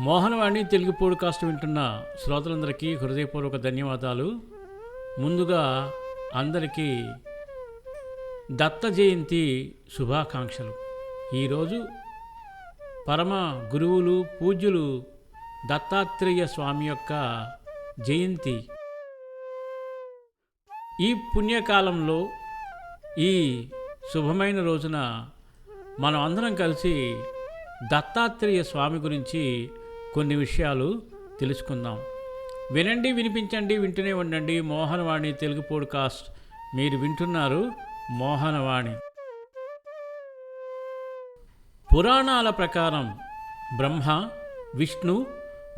Mohanavani Telugu podcast వింటున్న శ్రోతలందరికీ హృదయపూర్వక ధన్యవాదాలు. ముందుగా అందరికీ దత్త జయంతి శుభాకాంక్షలు. ఈరోజు పరమ గురువులు పూజ్యులు దత్తాత్రేయ స్వామి యొక్క జయంతి. ఈ పుణ్యకాలంలో ఈ శుభమైన రోజున మనం అందరం కలిసి దత్తాత్రేయ స్వామి గురించి కొన్ని విషయాలు తెలుసుకుందాం. వినండి వినిపించండి వింటూనే ఉండండి. మోహనవాణి తెలుగు పోడ్కాస్ట్. మీరు వింటున్నారు మోహనవాణి. పురాణాల ప్రకారం బ్రహ్మ విష్ణు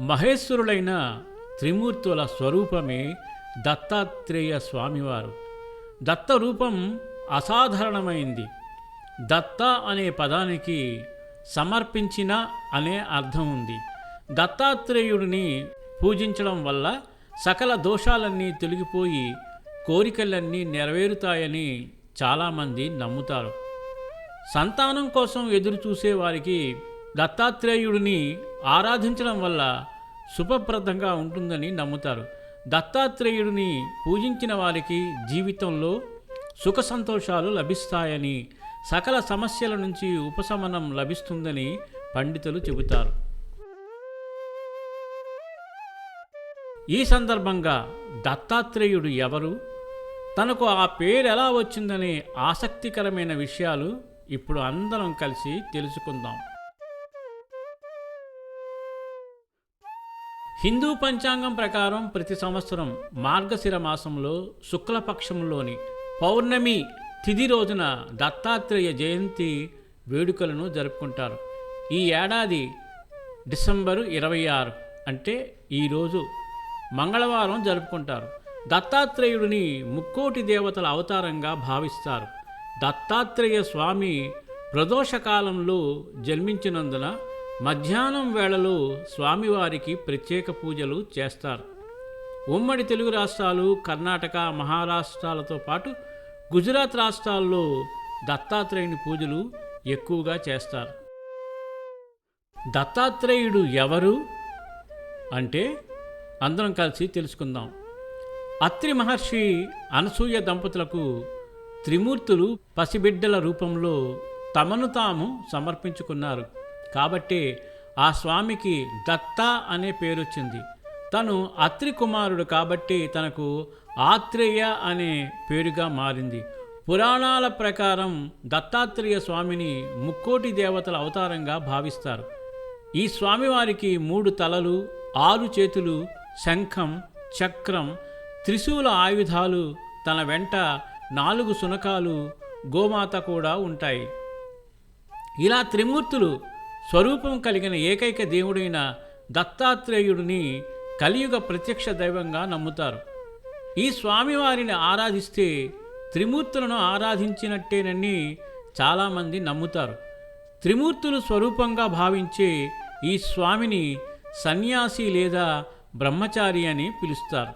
మహేశ్వరులైన త్రిమూర్తుల స్వరూపమే దత్తాత్రేయ స్వామివారు. దత్త రూపం అసాధారణమైంది. దత్త అనే పదానికి సమర్పించిన అనే అర్థం ఉంది. దత్తాత్రేయుడిని పూజించడం వల్ల సకల దోషాలన్నీ తొలగిపోయి కోరికలన్నీ నెరవేరుతాయని చాలామంది నమ్ముతారు. సంతానం కోసం ఎదురు చూసే వారికి దత్తాత్రేయుడిని ఆరాధించడం వల్ల శుభప్రదంగా ఉంటుందని నమ్ముతారు. దత్తాత్రేయుడిని పూజించిన వారికి జీవితంలో సుఖ సంతోషాలు లభిస్తాయని సకల సమస్యల నుంచి ఉపశమనం లభిస్తుందని పండితులు చెబుతారు. ఈ సందర్భంగా దత్తాత్రేయుడు ఎవరు? తనకు ఆ పేరు ఎలా వచ్చిందనే ఆసక్తికరమైన విషయాలు ఇప్పుడు అందరం కలిసి తెలుసుకుందాం. హిందూ పంచాంగం ప్రకారం ప్రతి సంవత్సరం మార్గశిర మాసంలో శుక్లపక్షంలోని పౌర్ణమి తిథి రోజున దత్తాత్రేయ జయంతి వేడుకలను జరుపుకుంటారు. ఈ ఏడాది డిసెంబరు ఇరవై ఆరు అంటే ఈరోజు మంగళవారం జరుపుకుంటారు. దత్తాత్రేయుడిని ముక్కోటి దేవతల అవతారంగా భావిస్తారు. దత్తాత్రేయ స్వామి ప్రదోషకాలంలో జన్మించినందున మధ్యాహ్నం వేళలో స్వామివారికి ప్రత్యేక పూజలు చేస్తారు. ఉమ్మడి తెలుగు రాష్ట్రాలు కర్ణాటక మహారాష్ట్రాలతో పాటు గుజరాత్ రాష్ట్రాల్లో దత్తాత్రేయుని పూజలు ఎక్కువగా చేస్తారు. దత్తాత్రేయుడు ఎవరు? అంటే అందరం కలిసి తెలుసుకుందాం. అత్రి మహర్షి అనసూయ దంపతులకు త్రిమూర్తులు పసిబిడ్డల రూపంలో తమను తాము సమర్పించుకున్నారు. కాబట్టి ఆ స్వామికి దత్త అనే పేరొచ్చింది. తను అత్రి కుమారుడు కాబట్టి తనకు ఆత్రేయ అనే పేరుగా మారింది. పురాణాల ప్రకారం దత్తాత్రేయ స్వామిని ముక్కోటి దేవతల అవతారంగా భావిస్తారు. ఈ స్వామివారికి మూడు తలలు ఆరు చేతులు శంఖం చక్రం త్రిశూల ఆయుధాలు తన వెంట నాలుగు శునకాలు గోమాత కూడా ఉంటాయి. ఇలా త్రిమూర్తులు స్వరూపం కలిగిన ఏకైక దేవుడైన దత్తాత్రేయుడిని కలియుగ ప్రత్యక్ష దైవంగా నమ్ముతారు. ఈ స్వామివారిని ఆరాధిస్తే త్రిమూర్తులను ఆరాధించినట్టేనని చాలామంది నమ్ముతారు. త్రిమూర్తులు స్వరూపంగా భావించే ఈ స్వామిని సన్యాసి లేదా బ్రహ్మచారి అని పిలుస్తారు.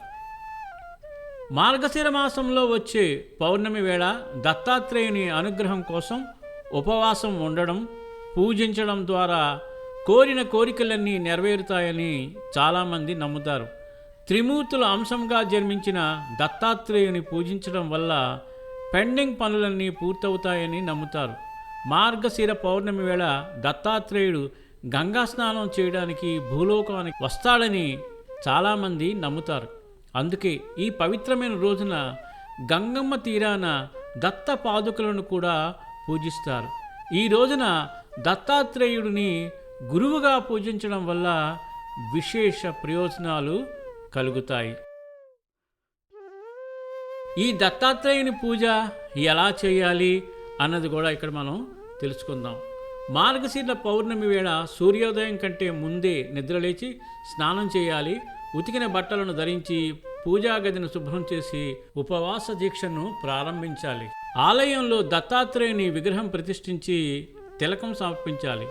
మార్గశిర మాసంలో వచ్చే పౌర్ణమి వేళ దత్తాత్రేయుని అనుగ్రహం కోసం ఉపవాసం ఉండడం పూజించడం ద్వారా కోరిన కోరికలన్నీ నెరవేరుతాయని చాలామంది నమ్ముతారు. త్రిమూర్తుల అంశంగా జన్మించిన దత్తాత్రేయుని పూజించడం వల్ల పెండింగ్ పనులన్నీ పూర్తవుతాయని నమ్ముతారు. మార్గశిర పౌర్ణమి వేళ దత్తాత్రేయుడు గంగా స్నానం చేయడానికి భూలోకానికి వస్తాడని చాలామంది నమ్ముతారు. అందుకే ఈ పవిత్రమైన రోజున గంగమ్మ తీరాన దత్త పాదుకలను కూడా పూజిస్తారు. ఈ రోజున దత్తాత్రేయుడిని గురువుగా పూజించడం వల్ల విశేష ప్రయోజనాలు కలుగుతాయి. ఈ దత్తాత్రేయుని పూజ ఎలా చేయాలి అన్నది కూడా ఇక్కడ మనం తెలుసుకుందాం. మార్గశీర్ల పౌర్ణమి వేళ సూర్యోదయం కంటే ముందే నిద్రలేచి స్నానం చేయాలి ఉతికిన బట్టలను ధరించి పూజా గదిని శుభ్రం చేసి ఉపవాస దీక్షను ప్రారంభించాలి. ఆలయంలో దత్తాత్రేయుని విగ్రహం ప్రతిష్ఠించి తిలకం సమర్పించాలి.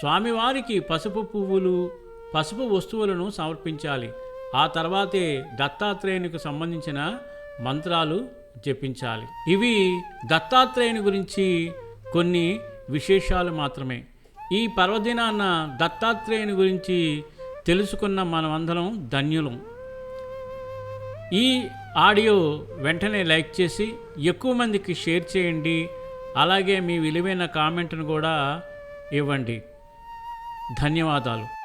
స్వామివారికి పసుపు పువ్వులు పసుపు వస్తువులను సమర్పించాలి. ఆ తర్వాతే దత్తాత్రేయునికి సంబంధించిన మంత్రాలు జపించాలి. ఇవి దత్తాత్రేయుని గురించి కొన్ని విశేషాలు మాత్రమే. ఈ పర్వదినాన్న దత్తాత్రేయుని గురించి తెలుసుకున్న మనమందరం ధన్యులం. ఈ ఆడియో వెంటనే లైక్ చేసి ఎక్కువ మందికి షేర్ చేయండి. అలాగే మీ విలువైన కామెంట్ను కూడా ఇవ్వండి. ధన్యవాదాలు.